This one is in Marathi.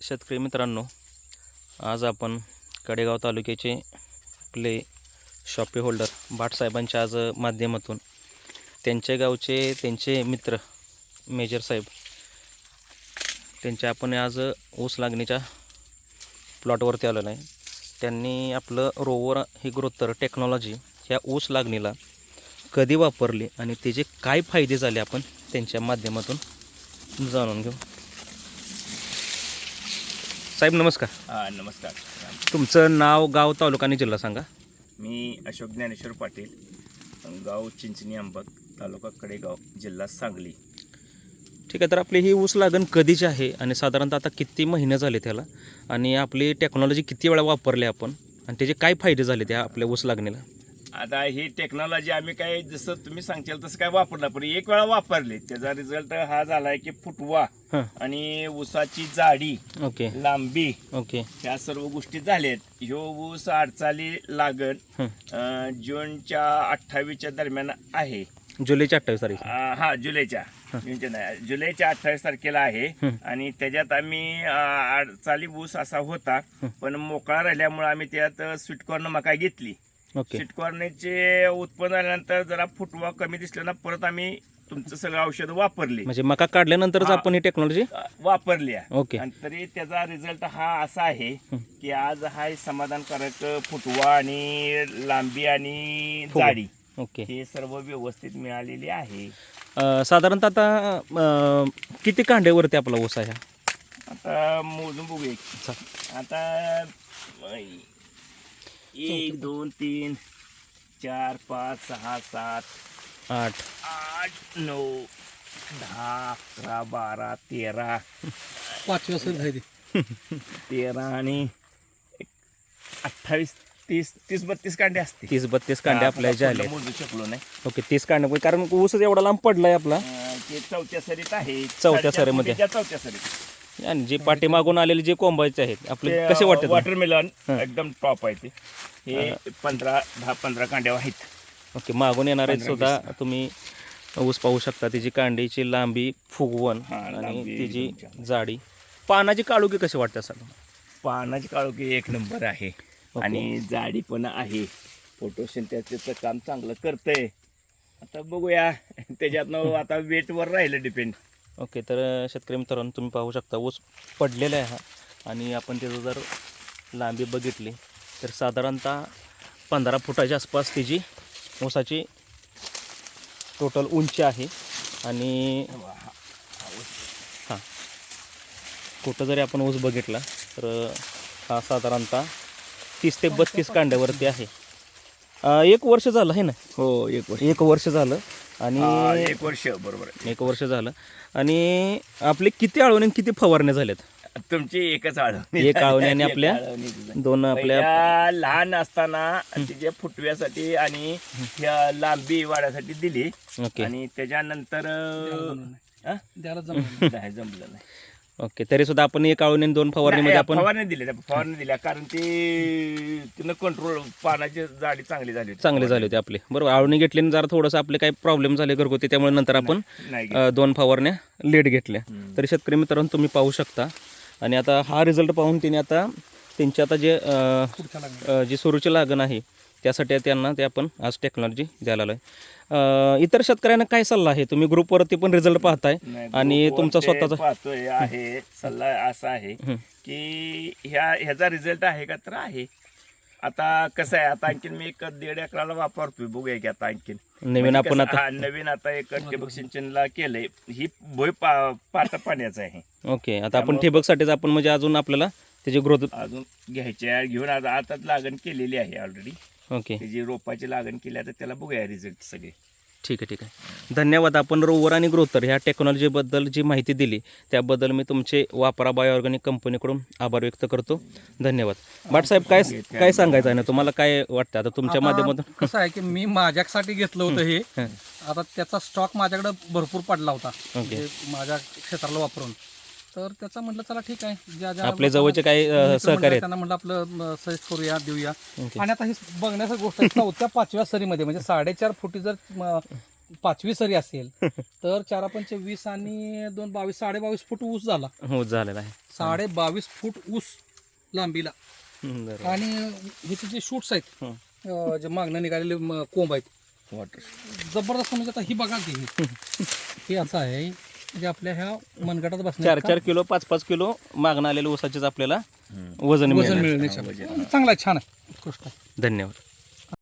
शेतकरी मित्रांनो आज आपण कडेगाव तालुक्याचे आपले शॉपी होल्डर भाटसाहेबांच्या आज माध्यमातून त्यांच्या गावचे त्यांचे मित्र मेजर साहेब त्यांच्या आपण आज ऊस लागणीच्या प्लॉटवरती आलेलो आहे. त्यांनी आपलं रोवर ही ग्रोथर टेक्नॉलॉजी ह्या ऊस लागणीला कधी वापरली आणि त्याचे काय फायदे झाले आपण त्यांच्या माध्यमातून जाणून घेऊ. साहेब नमस्कार. हा नमस्कार. तुमचं नाव गाव तालुका आणि जिल्हा सांगा. मी अशोक ज्ञानेश्वर पाटील गाव चिंचणी अंबक तालुका कडेगाव जिल्हा सांगली. ठीक आहे तर आपली ही ऊस लागण कधीची आहे आणि साधारणतः आता किती महिने झाले त्याला? आणि आपली टेक्नॉलॉजी किती वेळा वापरली आपण? आणि त्याचे काय फायदे झाले त्या आपल्या ऊस लागणीला? आता ही टेक्नॉलॉजी आम्ही काय जसं तुम्ही सांगशाल तसं काय वापरलं पण एक वेळा वापरले त्याचा रिझल्ट हा झालाय की फुटवा हां. आणि ऊसाची जाडी ओके. लांबी ओके. ह्या सर्व गोष्टी झाल्यात. ह्यो ऊस अडचाली लागण हं. अं, जूनच्या अठ्ठावीसच्या दरम्यान आहे. जुलैची अठ्ठावीस तारीख. अं, हा जुलैच्या. जूनच्या नाही जुलैच्या अठ्ठावीस तारखेला आहे. हं. आणि त्याच्यात आम्ही अं, अडचाली ऊस असा होता पण मोकळा राहिल्यामुळे आम्ही त्यात स्वीटकॉर्न मका घेतली. ओके स्वीटकॉर्नचे उत्पन्न झाल्यानंतर जरा फुटवा कमी दिसला ना परत आम्ही तुमचं सगळं औषध वापरली म्हणजे मका काढल्यानंतरच हा. आपण ही टेक्नॉलॉजी वापरली आहे. ओके आणि तरी त्याचा रिझल्ट हा असा आहे. की आज हा समाधानकारक फुटवा आणि लांबी आणि. जाडी ओके हे सर्व व्यवस्थित मिळालेली आहे अं, साधारणतः आता अं, किती कांड्यावरती आपला ऊस आहे हा? आता मोजून बघूया आता अं, एक दोन तीन चार पाच सहा सात आठ. आठ नऊ दहा अकरा बारा तेरा. पाचव्या सर झाली तेरा आणि अठ्ठावीस तीस तीस बत्तीस कांडे असते तीस बत्तीस कांडे आपल्या आले मोजू शकलो नाही. ओके तीस कांडे. कारण ऊस एवढा लांब पडलाय आपला. ते चौथ्या सरीत आहे. चौथ्या सरीमध्ये. चौथ्या सरीत. आणि जे पाठीमागून आलेले जे कोंबायचे आहेत आपले कसे अं, वाटतात वॉटरमेलन. एकदम टॉप आहे ते. हे पंधरा दहा पंधरा कांड्या आहेत. ओके मागून येणारे सुद्धा तुम्ही ऊस पाहू शकता. त्याची कांडीची लांबी फुगवण आणि तिची. जाडी. पानाची काळुकी कशी वाटते सर पानाची काळोखी एक नंबर आहे. आणि जाडी पण आहे. फोटोसिंथेसिसचं काम चांगलं करतंय. आता बघूया. त्याच्यातनं आता वेटवर राहिलं डिपेंड ओके तर शेतकरी मित्रांनो तुम्ही पाहू शकता ऊस पडलेला आहे हा. आणि आपण त्याचं जर लांबी बघितली तर साधारणतः पंधरा फुटाच्या आसपास तिची ऊसाची टोटल उंची आहे. आणि हां कुठं जरी आपण ऊस बघितला तर हा साधारणतः तीस ते बत्तीस कांड्यावरती आहे. एक वर्ष झालं आहे ना? हो एक वर्ष. एक वर्ष झालं. हा, आणि एक वर्ष बरोबर आहे. एक वर्ष झालं. आणि आपले किती आळवणी आणि किती फवारण्या झाल्यात तुमची एकच आळवणी एक आळवणी आणि एक आपल्या? आळवणी झाली. दोन आपल्या पहिल्या लहान असताना तिच्या फुटव्यासाठी आणि ह्या लांबी वाढासाठी दिली. ओके. आणि त्याच्यानंतर अं, हा? नाही जमलं नाही. ओके तरी सुद्धा आपण एक आणि दोन फवारणीमध्ये आपण फवारणी दिल्या फवारणी दिल्या कारण ती तिनं कंट्रोल पानाची जाडी चांगली झाली होती. चांगले झाले होते आपले. बरोबर आळवणी घेतली जरा थोडंसं आपले काही प्रॉब्लेम झाले घरगुती त्यामुळे नंतर आपण नाही अ, दोन फवारण्या लेट घेतल्या. तरी शेतकरी मित्रांनो तुम्ही पाहू शकता. आणि आता हा रिझल्ट पाहून तिने आता त्यांची आता जे अ, अ, जी सुरूची लागण आहे त्यासाठी त्यांना ते आपण आज टेक्नॉलॉजी द्यायला आलोय. अ, इतर शेतकऱ्यांना काय सल्ला आहे? तुम्ही ग्रुपवरती पण रिझल्ट पाहताय आणि तुमचा स्वतःचा पाहतोय आहे. सल्ला असा आहे. की ह्या ह्याचा रिझल्ट आहे का? तर आहे. आता कसं आहे आता आणखीन मी एक दीड एकराला वापरतोय. बघूया की आता आणखीन. नवीन म्हणजे आपण आता नवीन आता एक ठिबक सिंचनला केलंय. ही भोय पा पाटा पाण्याचं आहे. ओके आता आपण ठिबकसाठीच आपण म्हणजे अजून आपल्याला त्याची ग्रोथ अजून घ्यायचे घेऊन आता आताच लागण केलेली आहे ऑलरेडी ओके. त्याची रोपाची लागण केली आता त्याला बघूया रिझल्ट सगळे. ठीक आहे ठीक आहे. धन्यवाद आपण रोवर आणि ग्रोथर ह्या टेक्नॉलॉजीबद्दल जी माहिती दिली त्याबद्दल मी तुमचे वापरा बायो ऑर्गॅनिक कंपनीकडून आभार व्यक्त करतो. धन्यवाद. भाटसाहेब काय काय सांगायचं आहे ना? तुम्हाला काय वाटतं? आता तुमच्या माध्यमातून कसं आहे की मी माझ्यासाठी घेतलं होतं हे. हं. आता त्याचा स्टॉक माझ्याकडे भरपूर पडला होता. म्हणजे माझ्या क्षेत्राला वापरून. तर त्याचा म्हटलं चला ठीक आहे. ज्या ज्या आपले लोकांना- जवळचे काही अ, मित्र सहकारी मंडळ आहेत. त्यांना म्हटलं आपलं सजेस्ट करूया देऊया. ओके. आणि आता ही बघण्याची गोष्ट आहे चौथ्या पाचव्या सरीमध्ये म्हणजे साडेचार फुटी जर म, पाचवी सरी असेल तर चार पंच वीस आणि दोन बावीस साडे बावीस फूट ऊस झाला. हो झालेला आहे. साडे बावीस फूट ऊस लांबीला. बरोबर. आणि ह्याचे जे शूट्स आहेत हं. अं, जे मागणं निघालेले म- कोंब आहेत. जबरदस्त म्हणजे आता ही बघा की ही. हे असं आहे म्हणजे आपल्या ह्या मनगटात चार बसण्या चार किलो पाच पाच किलो मागणं आलेल्या ऊसाचेच आपल्याला वजन वजन मिळेल. मिळण्याच्या चांगला आहे छान आहे. उत्कृष्ट आहे. धन्यवाद.